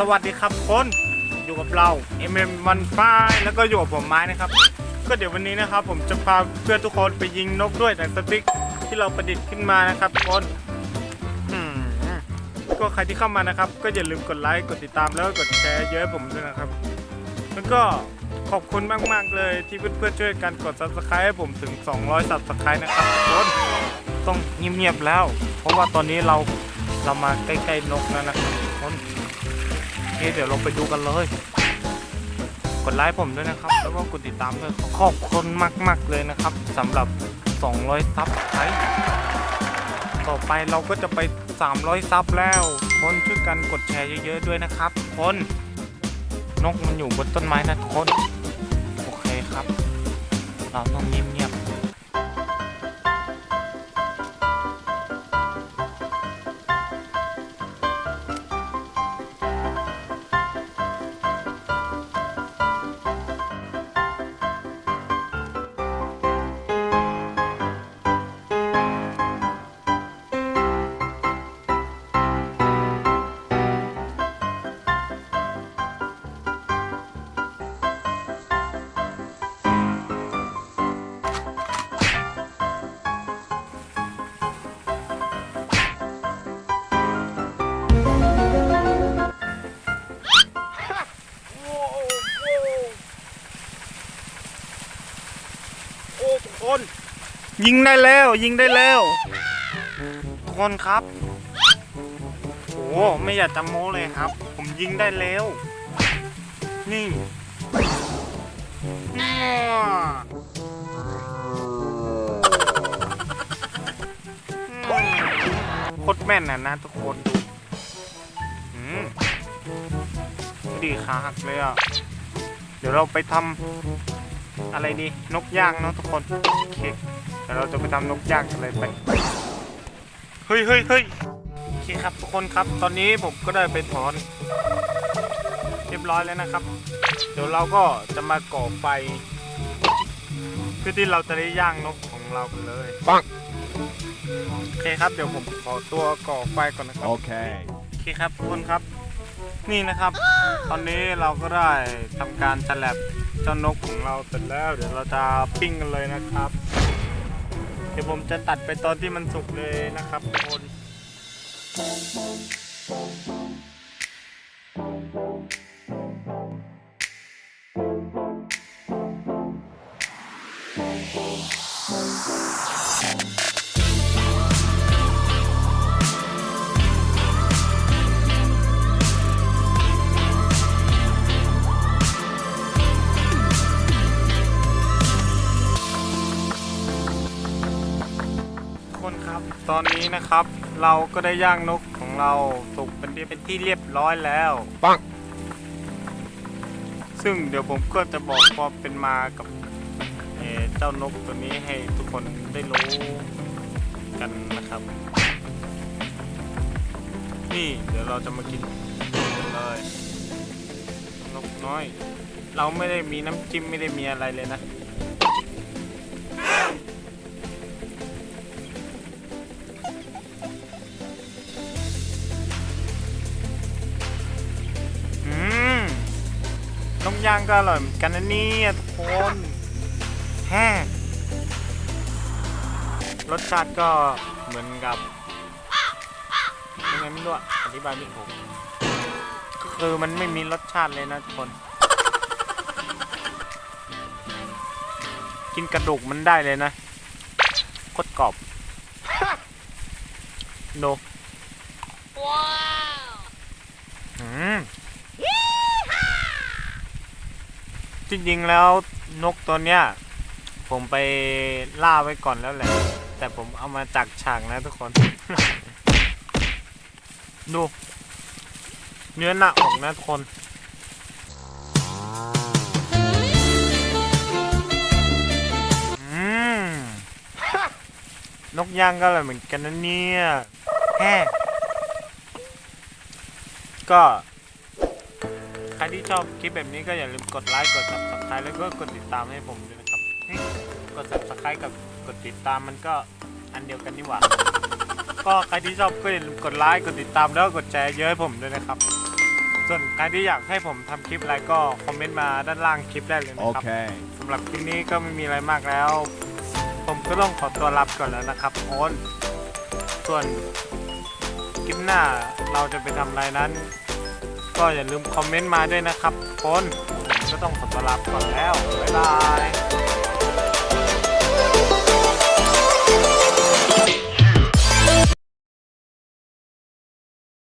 สวัสดีครับคนอยู่กับเรา MM วันฟ้าแล้วก็อยู่กับผมไม้นะครับ ก็เดี๋ยววันนี้นะครับ ผมจะพาเพื่อนทุกคนไปยิงนกด้วยหนังสติ๊กที่เราประดิษฐ์ขึ้นมานะครับคนก็ใครที่เข้ามานะครับ ก็อย่าลืมกดไลค์กดติดตามแล้วก็กดแชร์เยอะให้ผมด้วยนะครับ แล้วก็ขอบคุณมาก ๆ เลยที่เพื่อนๆช่วยกันกด subscribe ให้ผมถึง 200 subscribe นะครับทุกคนต้องเงียบๆแล้ว เพราะว่าตอนนี้เราเรามาใกล้ ๆ นกแล้วนะครับทุกคน เคเดี๋ยวเราไปดูกันเลย กดไลค์ผมด้วยนะครับ แล้วก็กดติดตามด้วยขอบคุณมาก ๆ เลยนะครับสำหรับ 200 ซับไครต์ต่อไปเราก็จะไป 300 ซับแล้ว คนช่วยกันกดแชร์เยอะๆด้วยนะครับ คนนกมันอยู่บนต้นไม้นะทุกคน โอเคครับ เราต้องเงียบ คนยิงได้แล้ว ยิงได้แล้ว ทุกคนครับโอ้ไม่อยากจะโม้เลยครับ ผมยิงได้แล้ว นี่โคตรแม่นนะนะทุกคนอืมดีขาหักเลยอะ เดี๋ยวเราไปทำ อะไรดี นกย่างเนาะทุกคน โอเคเดี๋ยวเราจะไปทำนกย่างกันเลยไป เฮ้ยเฮ้ยเฮ้ยโอเคครับทุกคนครับ ตอนนี้ผมก็ได้ไปถอน เรียบร้อยแล้วนะครับ เดี๋ยวเราก็จะมาก่อไฟเพื่อที่เราจะได้ย่างนกของเรากันเลยปังโอเคครับ เดี๋ยวผมขอตัวก่อไฟก่อนนะครับ Okay. โอเคครับทุกคนครับ นี่นะครับ ตอนนี้เราก็ได้ทำการฉลับเจ้านกของเราเสร็จแล้วเดี๋ยวเราจะปิ้งกันเลยนะครับ เดี๋ยวผมจะตัดไปตอนที่มันสุกเลยนะครับทุกคนทุก ตอนนี้นะครับ เราก็ได้ย่างนกของเราสุกเป็นที่เป็นที่เรียบร้อยแล้วปังซึ่งเดี๋ยวผมก็จะบอกความเป็นมากับเอ่อเจ้านกตัวนี้ให้ทุกคนได้รู้กันนะครับ นี่เดี๋ยวเราจะมากินกันเลยนกน้อย เราไม่ได้มีน้ำจิ้มไม่ได้มีอะไรเลยนะ ย่างก็อร่อยเหมือนกันนะเนี่ยทุกคนแฮ่รสชาติก็เหมือนกับยังไงไม่รู้อะอธิบายไม่ถูกก็คือมันไม่มีรสชาติเลยนะทุกคน กินกระดูกมันได้เลยนะโคตรกรอบโนอืม จริงๆแล้วนกตัวเนี้ยผมไปล่าไว้ก่อนแล้วแหละ แต่ผมเอามาจากฉากนะทุกคน ดู เนื้อหน้าอกนะทุกคนนกย่างก็อร่อยเหมือนกันนะเนี่ยแฮ่ก็ ที่ชอบคลิปแบบนี้ก็อย่าลืมกดไลค์กด subscribe แล้วก็กดติดตามให้ผมด้วยนะครับเฮ้ยกด subscribe กับกดติดตามมันก็อันเดียวกันนี่หว่าก็ใครที่ชอบก็อย่าลืมกดไลค์กดติดตามแล้วก็กดแชร์เยอะให้ผมด้วยนะครับ ส่วนใครที่อยากให้ผมทำคลิปอะไรก็คอมเมนต์มาด้านล่างคลิปได้เลยนะครับ Okay. สำหรับคลิปนี้ก็ไม่มีอะไรมากแล้ว ผมก็ต้องขอตัวรับก่อนแล้วนะครับโอนส่วนคลิปหน้าเราจะไปทำอะไรนั้น ก็อย่าลืมคอมเมนต์มาด้วยนะครับคนก็ต้องขอตัวรับก่อนแล้ว บ๊ายบาย